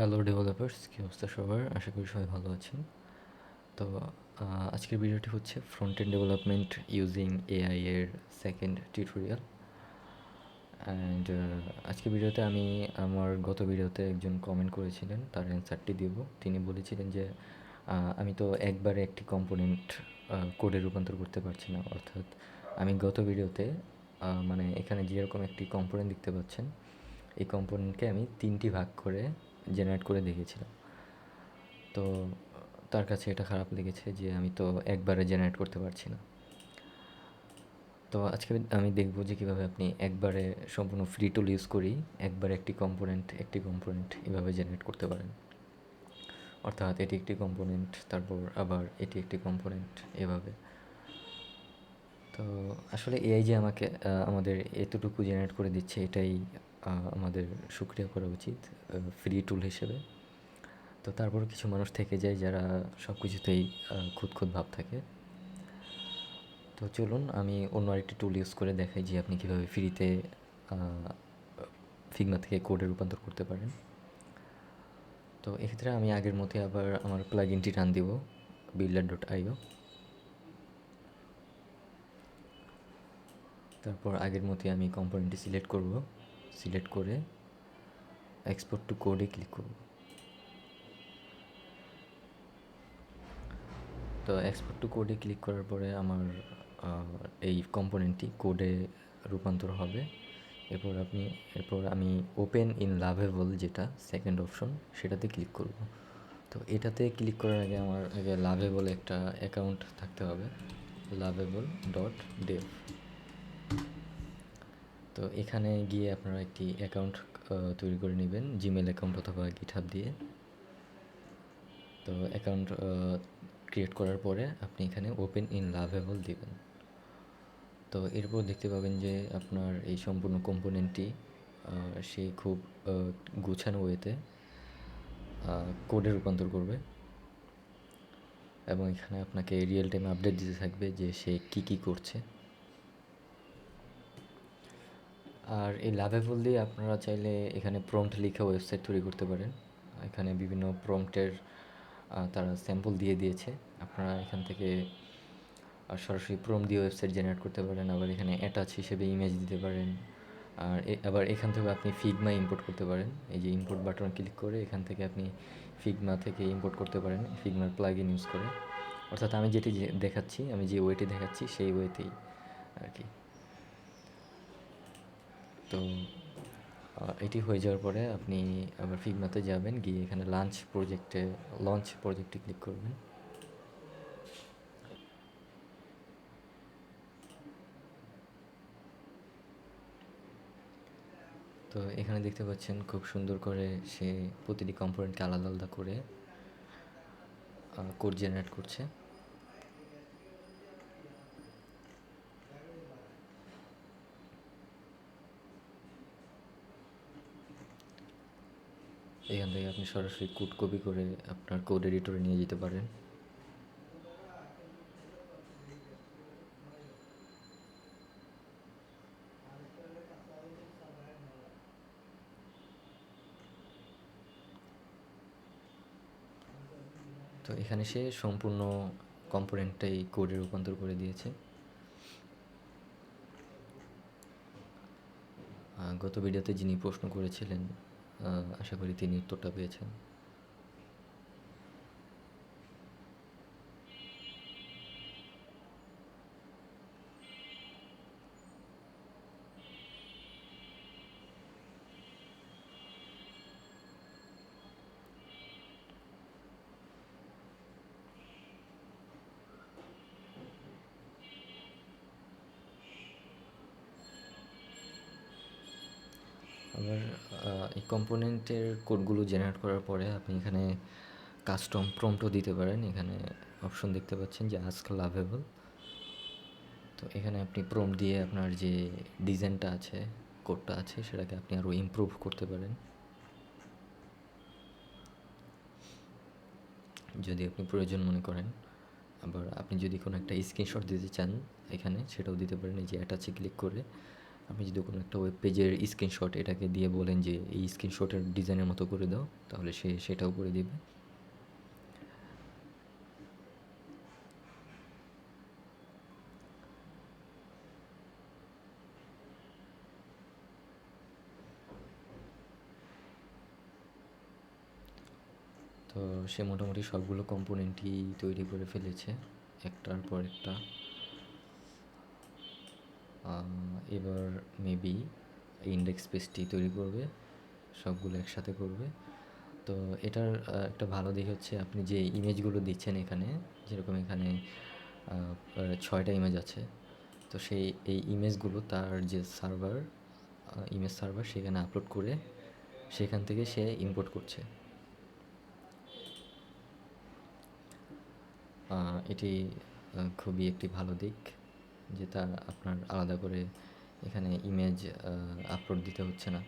Hello developers কী অবস্থা সবার? আশা করি সবাই ভালো আছেন। তো আজকের ভিডিওটি হচ্ছে front end development using AI এর সেকেন্ড টিউটোরিয়াল অ্যান্ড আজকের ভিডিওতে আমি আমার গত ভিডিওতে একজন কমেন্ট করেছিলেন, তার অ্যান্সারটি দেব। তিনি বলেছিলেন যে আমি তো একবারে একটি কম্পোনেন্ট কোডে রূপান্তর করতে পারছি না। অর্থাৎ আমি গত ভিডিওতে মানে এখানে যেরকম একটি কম্পোনেন্ট দেখতে পাচ্ছেন, এই কম্পোনেন্টকে আমি তিনটি ভাগ করে জেনারেট করে দেখেছিলাম তো, তার কাছে এটা খারাপ লেগেছে যে আমি তো একবারে জেনারেট করতে পারছি না। তো আজকে আমি দেখব যে কীভাবে আপনি একবারে সম্পূর্ণ ফ্রি টুল ইউজ করেই একবারে একটি কম্পোনেন্ট একটি কম্পোনেন্ট এভাবে জেনারেট করতে পারেন। অর্থাৎ এটি একটি কম্পোনেন্ট তারপর আবার এটি একটি কম্পোনেন্ট এভাবে। তো আসলে এআই যে আমাকে আমাদের এতটুকু জেনারেট করে দিচ্ছে, এটাই আমাদের সুক্রিয়া করা উচিত ফ্রি টুল হিসেবে। তো তারপর কিছু মানুষ থেকে যায় যারা সব কিছুতেই আহ, খুঁত খুঁত ভাব থাকে। তো চলুন আমি অন্য আরেকটি টুল ইউজ করে দেখাই যে আপনি কীভাবে ফ্রিতে ফিগমা থেকে কোডে রূপান্তর করতে পারেন। তো এক্ষেত্রে আমি আগের মতে আবার আমার প্লাগ ইনটি রান দিব বিল্ডার ডট আইও তারপর আগের মতোই আমি কম্পোনেন্টটি সিলেক্ট করব। সিলেক্ট করে এক্সপোর্ট টু কোডে ক্লিক করব। তো এক্সপোর্ট টু কোডে ক্লিক করার পরে আমার এই কম্পোনেন্টটি কোডে রূপান্তর হবে। এরপর আপনি, এরপর আমি ওপেন ইন লাভেবল যেটা সেকেন্ড অপশন সেটাতে ক্লিক করব। তো এটাতে ক্লিক করার আগে আমার, আগে লাভেবল একটা অ্যাকাউন্ট থাকতে হবে। লাভেবল ডট ডেভ তো এখানে গিয়ে আপনারা একটি অ্যাকাউন্ট তৈরি করে নেবেন জিমেল অ্যাকাউন্ট অথবা গিটহাব দিয়ে। তো অ্যাকাউন্ট ক্রিয়েট করার পরে আপনি এখানে ওপেন ইন লাভেবল দিবেন। তো এরপর দেখতে পাবেন যে আপনার এই সম্পূর্ণ কম্পোনেন্টটি সে খুব গুছানো ওয়েতে কোডে রূপান্তর করবে। এবং এখানে আপনাকে রিয়েল টাইম আপডেট দিতে থাকবে যে সে কী কী করছে। আর এই লাভেবল দিয়ে আপনারা চাইলে এখানে প্রম্পট লিখে ওয়েবসাইট তৈরি করতে পারেন। এখানে বিভিন্ন প্রম্পটের তারা স্যাম্পল দিয়ে দিয়েছে। আপনারা এখান থেকে আহ, সরাসরি প্রম দিয়ে ওয়েবসাইট জেনারেট করতে পারেন। আবার এখানে অ্যাটাচ হিসেবে ইমেজ দিতে পারেন। আর আবার এখান থেকে আপনি ফিগমা ইম্পোর্ট করতে পারেন। এই যে ইম্পোর্ট বাটন ক্লিক করে এখান থেকে আপনি ফিগমা থেকে ইম্পোর্ট করতে পারেন। ফিগমার প্লাগ ইন ইউজ করে। অর্থাৎ আমি যেটি দেখাচ্ছি আমি যে ওয়েটি দেখাচ্ছি সেই ওয়েতেই আর কি। তো এটি হয়ে যাওয়ার পরে আপনি আবার ফিগমাতে যাবেন, গিয়ে এখানে লাঞ্চ প্রজেক্টে লঞ্চ প্রজেক্টে ক্লিক করবেন। তো এখানে দেখতে পাচ্ছেন খুব সুন্দর করে সে প্রতিটি কম্পোনেন্টকে আলাদা আলাদা করে কোড জেনারেট করছে। এখান থেকে আপনি সরাসরি কোড কপি করে আপনার কোড এডিটরে নিয়ে যেতে পারেন। তো এখানে সে সম্পূর্ণ কম্পোনেন্টটাই কোডে রূপান্তর করে দিয়েছে। গত ভিডিওতে যিনি প্রশ্ন করেছিলেন আশা করি তিনি উত্তরটা পেয়েছেন আবার আহ, এই কম্পোনেন্টের কোডগুলো জেনারেট করার পরে আপনি এখানে কাস্টম প্রম্পটও দিতে পারেন। এখানে অপশন দেখতে পাচ্ছেন যে আস্ক লাভেবল তো এখানে আপনি প্রম্পট দিয়ে আপনার যে ডিজাইনটা আছে কোডটা আছে, সেটাকে আপনি আরও ইমপ্রুভ করতে পারেন। যদি আপনি প্রয়োজন মনে করেন, আবার আপনি যদি কোনো একটা স্ক্রিনশট দিতে চান এখানে, সেটাও দিতে পারেন। এই যে অ্যাটাচে ক্লিক করে আপনি যদি কোনো একটা ওয়েব পেজের স্ক্রিনশট এটাকে দিয়ে বলেন যে, এই স্ক্রিনশটের ডিজাইনের মতো করে দাও, তাহলে সে সেটাও করে দিবে। তো সে মোটামুটি সবগুলো কম্পোনেন্টই তৈরি করে ফেলেছে, একটার পর একটা। এবার মেবি ইন্ডেক্স পেজটি তৈরি করবে, সবগুলো একসাথে করবে। তো এটার একটা ভালো দিক হচ্ছে আপনি যে ইমেজগুলো দিচ্ছেন এখানে, যেরকম এখানে ছয়টা ইমেজ আছে, তো সেই, এই ইমেজগুলো তার যে সার্ভার ইমেজ সার্ভার সেখানে আপলোড করে সেখান থেকে সে ইম্পোর্ট করছে। এটি খুবই একটি ভালো দিক। যে তা আপনার আলাদা করে এখানে ইমেজ আপলোড দিতে হচ্ছে না।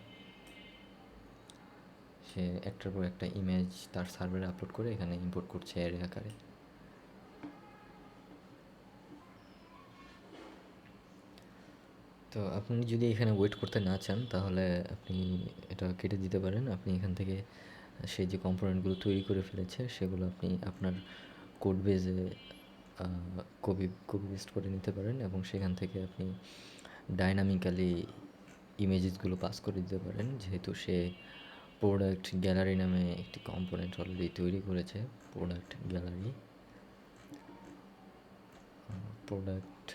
সে একটার পর একটা ইমেজ তার সার্ভারে আপলোড করে এখানে ইম্পোর্ট করছে এর আকারে। তো আপনি যদি এখানে ওয়েট করতে না চান, তাহলে আপনি এটা কেটে দিতে পারেন। আপনি এখান থেকে সেই যে কম্পোনেন্টগুলো তৈরি করে ফেলেছে, সেগুলো আপনি আপনার কোড বেজে কপি কপি পেস্ট করে নিতে পারেন এবং সেখান থেকে আপনি ডাইনামিক্যালি ইমেজেসগুলো পাস করে দিতে পারেন। যেহেতু সে প্রোডাক্ট গ্যালারি নামে একটি কম্পোনেন্ট অলরেডি তৈরি করেছে প্রোডাক্ট গ্যালারি প্রোডাক্ট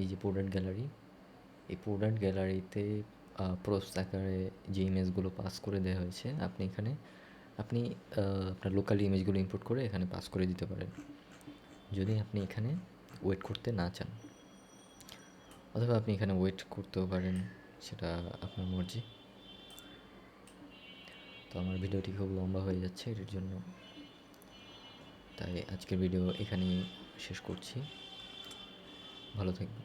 এই যে প্রোডাক্ট গ্যালারি এই প্রোডাক্ট গ্যালারিতে প্রোস আকারে যে ইমেজগুলো পাস করে দেওয়া হয়েছে, আপনি এখানে আপনি আপনার লোকাল ইমেজগুলো ইম্পোর্ট করে এখানে পাস করে দিতে পারেন। যদি আপনি এখানে ওয়েট করতে না চান, অথবা আপনি এখানে ওয়েট করতেও পারেন, সেটা আপনার মর্জি। তো আমার ভিডিওটি খুব লম্বা হয়ে যাচ্ছে এটির জন্য। তাই আজকের ভিডিও এখানেই শেষ করছি। ভালো থাকবেন।